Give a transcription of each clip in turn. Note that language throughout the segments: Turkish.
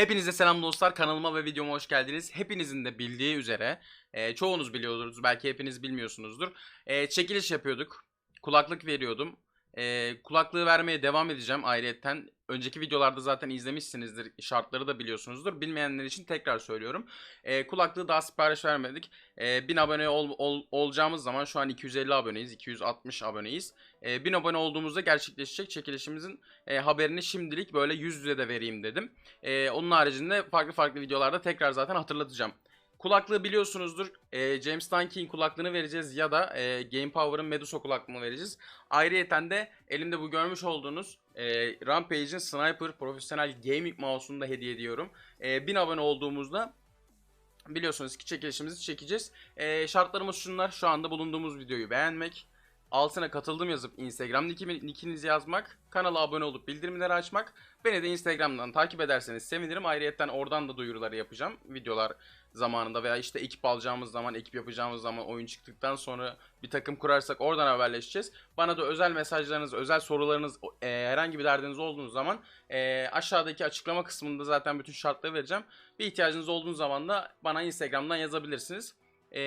Hepinize selam dostlar. Kanalıma ve videoma hoş geldiniz. Hepinizin de bildiği üzere, e, çoğunuz biliyordur, belki hepiniz bilmiyorsunuzdur. E, çekiliş yapıyorduk. Kulaklık veriyordum. E, kulaklığı vermeye devam edeceğim ayrıyetten. Önceki videolarda zaten izlemişsinizdir. Şartları da biliyorsunuzdur. Bilmeyenler için tekrar söylüyorum. E, kulaklığı daha sipariş vermedik. E, 1000 abone ol- ol- olacağımız zaman şu an 250 aboneyiz. 260 aboneyiz. E, 1000 abone olduğumuzda gerçekleşecek çekilişimizin e, haberini şimdilik böyle yüz yüze de vereyim dedim. Ee, onun haricinde farklı farklı videolarda tekrar zaten hatırlatacağım. Kulaklığı biliyorsunuzdur. Ee, James Dunkey'in kulaklığını vereceğiz ya da e, Game Power'ın Medusa kulaklığını vereceğiz. Ayrıyeten de elimde bu görmüş olduğunuz e, Rampage'in Sniper Profesyonel Gaming Mouse'unu da hediye ediyorum. E, 1000 abone olduğumuzda biliyorsunuz ki çekilişimizi çekeceğiz. E, şartlarımız şunlar. Şu anda bulunduğumuz videoyu beğenmek. Altına katıldım yazıp Instagram nickinizi yazmak, kanala abone olup bildirimleri açmak, beni de Instagram'dan takip ederseniz sevinirim. Ayrıyeten oradan da duyuruları yapacağım. Videolar zamanında veya işte ekip alacağımız zaman, ekip yapacağımız zaman, oyun çıktıktan sonra bir takım kurarsak oradan haberleşeceğiz. Bana da özel mesajlarınız, özel sorularınız, e, herhangi bir derdiniz olduğunuz zaman e, aşağıdaki açıklama kısmında zaten bütün şartları vereceğim. Bir ihtiyacınız olduğu zaman da bana Instagram'dan yazabilirsiniz. E,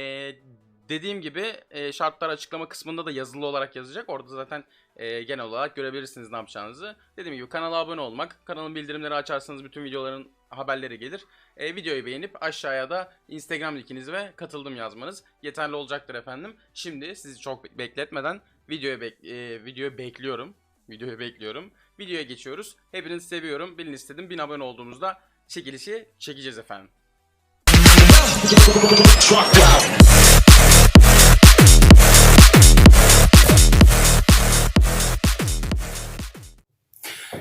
dediğim gibi e, şartlar açıklama kısmında da yazılı olarak yazacak. Orada zaten e, genel olarak görebilirsiniz ne yapacağınızı. Dediğim gibi kanala abone olmak, kanalın bildirimleri açarsanız bütün videoların haberleri gelir. E, videoyu beğenip aşağıya da Instagram linkinizi ve katıldım yazmanız yeterli olacaktır efendim. Şimdi sizi çok be- bekletmeden videoyu bek e, videoyu bekliyorum. Videoyu bekliyorum. Videoya geçiyoruz. Hepinizi seviyorum. Bilin istedim. 1000 abone olduğumuzda çekilişi çekeceğiz efendim.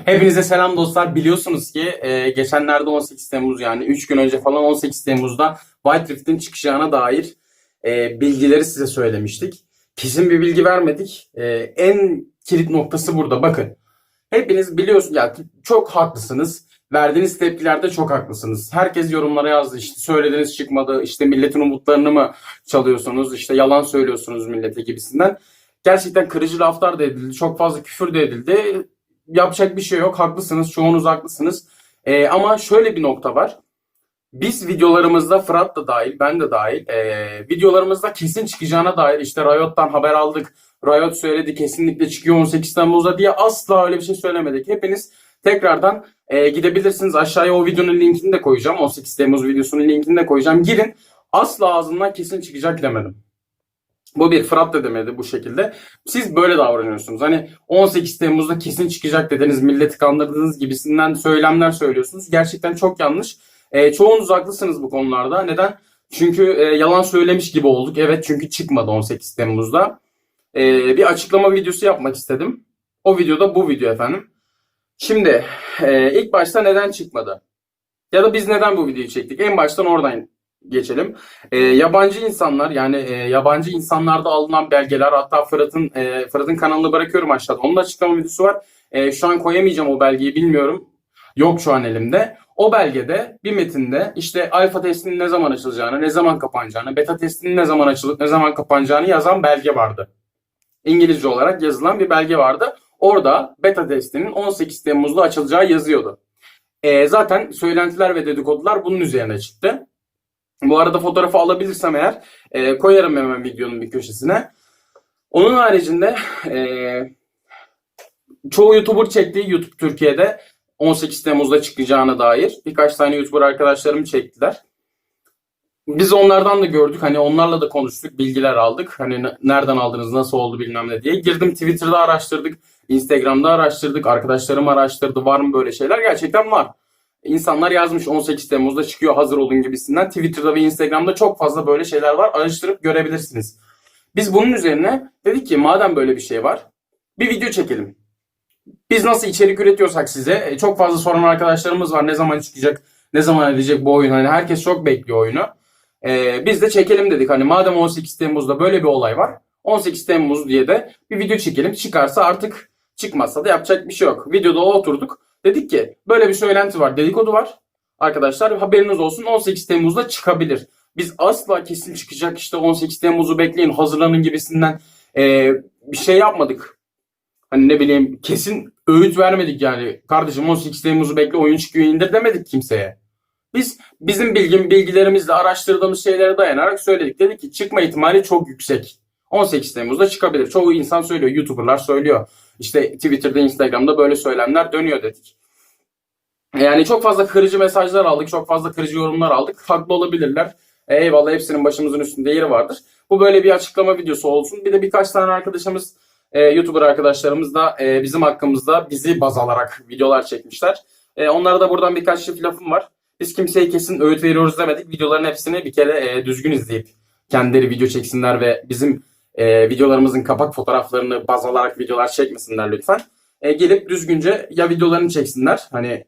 Hepinize selam dostlar. Biliyorsunuz ki e, geçenlerde 18 Temmuz yani 3 gün önce falan 18 Temmuz'da White Rift'in çıkacağına dair e, bilgileri size söylemiştik. Kesin bir bilgi vermedik. E, en kilit noktası burada. Bakın. Hepiniz biliyorsunuz ya çok haklısınız. Verdiğiniz tepkilerde çok haklısınız. Herkes yorumlara yazdı. İşte söylediğiniz çıkmadı. İşte milletin umutlarını mı çalıyorsunuz? İşte yalan söylüyorsunuz millete gibisinden. Gerçekten kırıcı laflar da edildi. Çok fazla küfür de edildi yapacak bir şey yok. Haklısınız. Çoğunuz haklısınız. Ee, ama şöyle bir nokta var. Biz videolarımızda Fırat da dahil, ben de dahil, ee, videolarımızda kesin çıkacağına dair işte Riot'tan haber aldık. Riot söyledi kesinlikle çıkıyor 18 Temmuz'da diye asla öyle bir şey söylemedik. Hepiniz tekrardan ee, gidebilirsiniz. Aşağıya o videonun linkini de koyacağım. 18 Temmuz videosunun linkini de koyacağım. Girin. Asla ağzından kesin çıkacak demedim. Bu bir Fırat da demedi bu şekilde. Siz böyle davranıyorsunuz. Hani 18 Temmuz'da kesin çıkacak dediniz, milleti kandırdığınız gibisinden söylemler söylüyorsunuz. Gerçekten çok yanlış. Ee, çoğunuz haklısınız bu konularda. Neden? Çünkü e, yalan söylemiş gibi olduk. Evet çünkü çıkmadı 18 Temmuz'da. Ee, bir açıklama videosu yapmak istedim. O videoda bu video efendim. Şimdi e, ilk başta neden çıkmadı? Ya da biz neden bu videoyu çektik? En baştan oradan geçelim. E, yabancı insanlar yani e, yabancı insanlarda alınan belgeler hatta Fırat'ın e, Fırat'ın kanalını bırakıyorum aşağıda. Onun açıklama videosu var. E, şu an koyamayacağım o belgeyi bilmiyorum. Yok şu an elimde. O belgede bir metinde işte alfa testinin ne zaman açılacağını, ne zaman kapanacağını, beta testinin ne zaman açılıp ne zaman kapanacağını yazan belge vardı. İngilizce olarak yazılan bir belge vardı. Orada beta testinin 18 Temmuz'da açılacağı yazıyordu. E, zaten söylentiler ve dedikodular bunun üzerine çıktı. Bu arada fotoğrafı alabilirsem eğer e, koyarım hemen videonun bir köşesine. Onun haricinde e, çoğu YouTuber çektiği YouTube Türkiye'de 18 Temmuz'da çıkacağına dair birkaç tane YouTuber arkadaşlarım çektiler. Biz onlardan da gördük. Hani onlarla da konuştuk, bilgiler aldık. Hani ne- nereden aldınız, nasıl oldu bilmem ne diye. Girdim Twitter'da araştırdık, Instagram'da araştırdık, arkadaşlarım araştırdı. Var mı böyle şeyler? Gerçekten var. İnsanlar yazmış 18 Temmuz'da çıkıyor hazır olun gibisinden. Twitter'da ve Instagram'da çok fazla böyle şeyler var. Araştırıp görebilirsiniz. Biz bunun üzerine dedik ki madem böyle bir şey var bir video çekelim. Biz nasıl içerik üretiyorsak size e, çok fazla soran arkadaşlarımız var. Ne zaman çıkacak, ne zaman edecek bu oyun? Hani herkes çok bekliyor oyunu. Ee, biz de çekelim dedik. Hani madem 18 Temmuz'da böyle bir olay var. 18 Temmuz diye de bir video çekelim. Çıkarsa artık çıkmazsa da yapacak bir şey yok. Videoda oturduk. Dedik ki böyle bir söylenti var, dedikodu var. Arkadaşlar haberiniz olsun 18 Temmuz'da çıkabilir. Biz asla kesin çıkacak işte 18 Temmuz'u bekleyin hazırlanın gibisinden e, bir şey yapmadık. Hani ne bileyim kesin öğüt vermedik yani. Kardeşim 18 Temmuz'u bekle oyun çıkıyor indir demedik kimseye. Biz bizim bilgim bilgilerimizle araştırdığımız şeylere dayanarak söyledik. Dedik ki çıkma ihtimali çok yüksek. 18 Temmuz'da çıkabilir. Çoğu insan söylüyor. YouTuber'lar söylüyor. İşte Twitter'da, Instagram'da böyle söylemler dönüyor dedik. Yani çok fazla kırıcı mesajlar aldık. Çok fazla kırıcı yorumlar aldık. Haklı olabilirler. E, eyvallah hepsinin başımızın üstünde yeri vardır. Bu böyle bir açıklama videosu olsun. Bir de birkaç tane arkadaşımız, e, YouTuber arkadaşlarımız da e, bizim hakkımızda bizi baz alarak videolar çekmişler. E, onlara da buradan birkaç çift lafım var. Biz kimseye kesin öğüt veriyoruz demedik. Videoların hepsini bir kere e, düzgün izleyip kendileri video çeksinler ve bizim e, videolarımızın kapak fotoğraflarını baz alarak videolar çekmesinler lütfen. E, gelip düzgünce ya videolarını çeksinler hani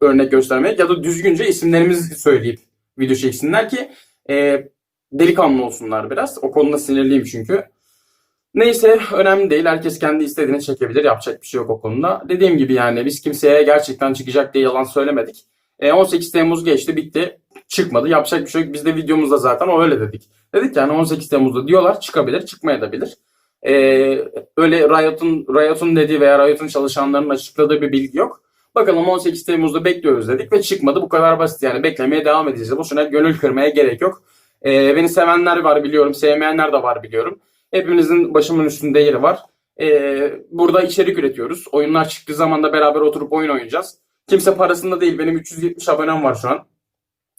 örnek göstermek ya da düzgünce isimlerimizi söyleyip video çeksinler ki e, delikanlı olsunlar biraz. O konuda sinirliyim çünkü. Neyse önemli değil. Herkes kendi istediğini çekebilir. Yapacak bir şey yok o konuda. Dediğim gibi yani biz kimseye gerçekten çıkacak diye yalan söylemedik. E, 18 Temmuz geçti bitti. Çıkmadı. Yapacak bir şey yok. Biz de videomuzda zaten öyle dedik. Dedik yani 18 Temmuz'da diyorlar çıkabilir çıkmayabilir. E, öyle Riot'un Riot'un dediği veya Riot'un çalışanlarının açıkladığı bir bilgi yok. Bakalım 18 Temmuz'da bekliyoruz dedik ve çıkmadı. Bu kadar basit yani beklemeye devam edeceğiz. Boşuna gönül kırmaya gerek yok. E, beni sevenler var biliyorum. Sevmeyenler de var biliyorum. Hepimizin başımın üstünde yeri var. Ee, burada içerik üretiyoruz. Oyunlar çıktığı zaman da beraber oturup oyun oynayacağız. Kimse parasında değil. Benim 370 abonem var şu an.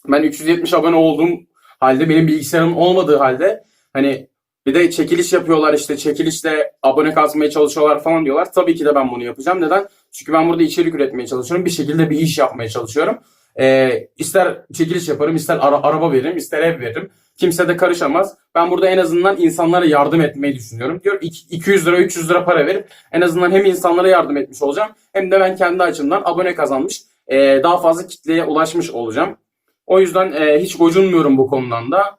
Ben 370 abone olduğum halde benim bilgisayarım olmadığı halde hani bir de çekiliş yapıyorlar işte çekilişle abone kasmaya çalışıyorlar falan diyorlar. Tabii ki de ben bunu yapacağım. Neden? Çünkü ben burada içerik üretmeye çalışıyorum. Bir şekilde bir iş yapmaya çalışıyorum. Ee, ister çekiliş yaparım, ister ara- araba veririm, ister ev veririm. Kimse de karışamaz. Ben burada en azından insanlara yardım etmeyi düşünüyorum. Diyor iki- 200 lira 300 lira para verip en azından hem insanlara yardım etmiş olacağım hem de ben kendi açımdan abone kazanmış e, daha fazla kitleye ulaşmış olacağım. O yüzden e, hiç gocunmuyorum bu konudan da.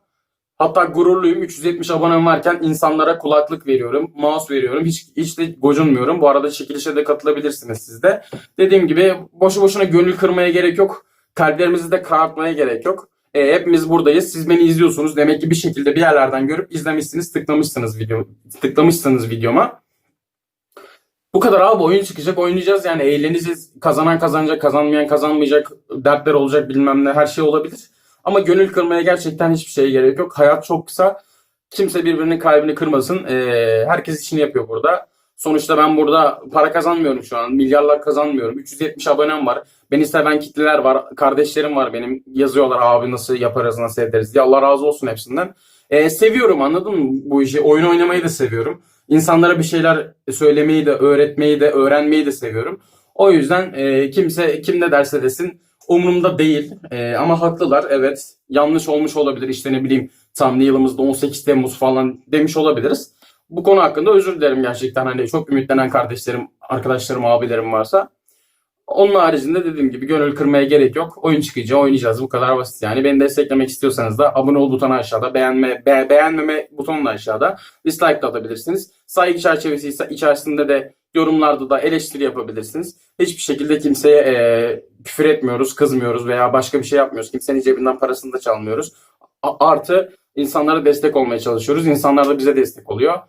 Hatta gururluyum. 370 abonem varken insanlara kulaklık veriyorum, mouse veriyorum. Hiç hiç de gocunmuyorum. Bu arada çekilişe de katılabilirsiniz siz de. Dediğim gibi boşu boşuna gönül kırmaya gerek yok. Kalplerimizi de karartmaya gerek yok. E, hepimiz buradayız. Siz beni izliyorsunuz. Demek ki bir şekilde bir yerlerden görüp izlemişsiniz, tıklamışsınız video, tıklamışsınız videoma. Bu kadar abi oyun çıkacak oynayacağız yani eğleneceğiz. Kazanan kazanacak, kazanmayan kazanmayacak, dertler olacak bilmem ne her şey olabilir. Ama gönül kırmaya gerçekten hiçbir şeye gerek yok. Hayat çok kısa. Kimse birbirinin kalbini kırmasın. Ee, herkes işini yapıyor burada. Sonuçta ben burada para kazanmıyorum şu an. Milyarlar kazanmıyorum. 370 abonem var. Beni seven kitleler var. Kardeşlerim var benim. Yazıyorlar abi nasıl yaparız, nasıl ederiz diye. Allah razı olsun hepsinden. Ee, seviyorum anladın mı bu işi? Oyun oynamayı da seviyorum. İnsanlara bir şeyler söylemeyi de, öğretmeyi de, öğrenmeyi de seviyorum. O yüzden e, kimse kim ne derse desin umurumda değil. E, ama haklılar evet. Yanlış olmuş olabilir. İşte ne bileyim tam yılımızda 18 Temmuz falan demiş olabiliriz. Bu konu hakkında özür dilerim gerçekten. Hani çok ümitlenen kardeşlerim, arkadaşlarım, abilerim varsa. Onun haricinde dediğim gibi gönül kırmaya gerek yok. Oyun çıkınca oynayacağız. Bu kadar basit yani. Beni desteklemek istiyorsanız da abone ol butonu aşağıda. Beğenme, be- beğenmeme butonu da aşağıda. Dislike de atabilirsiniz. Saygı çerçevesi içerisinde de yorumlarda da eleştiri yapabilirsiniz. Hiçbir şekilde kimseye e, küfür etmiyoruz, kızmıyoruz veya başka bir şey yapmıyoruz. Kimsenin cebinden parasını da çalmıyoruz. A- artı insanlara destek olmaya çalışıyoruz. İnsanlar da bize destek oluyor.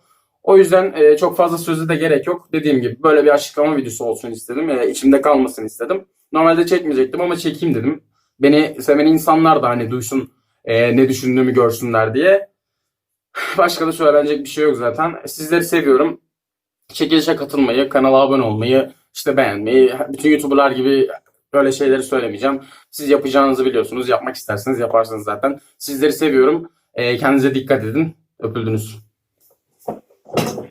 O yüzden e, çok fazla sözü de gerek yok. Dediğim gibi böyle bir açıklama videosu olsun istedim. E, içimde kalmasın istedim. Normalde çekmeyecektim ama çekeyim dedim. Beni seven insanlar da hani duysun e, ne düşündüğümü görsünler diye. Başka da söylenecek bir şey yok zaten. Sizleri seviyorum. Çekilişe katılmayı, kanala abone olmayı, işte beğenmeyi, bütün YouTuber'lar gibi böyle şeyleri söylemeyeceğim. Siz yapacağınızı biliyorsunuz. Yapmak isterseniz yaparsınız zaten. Sizleri seviyorum. E, kendinize dikkat edin. Öpüldünüz. Thank you.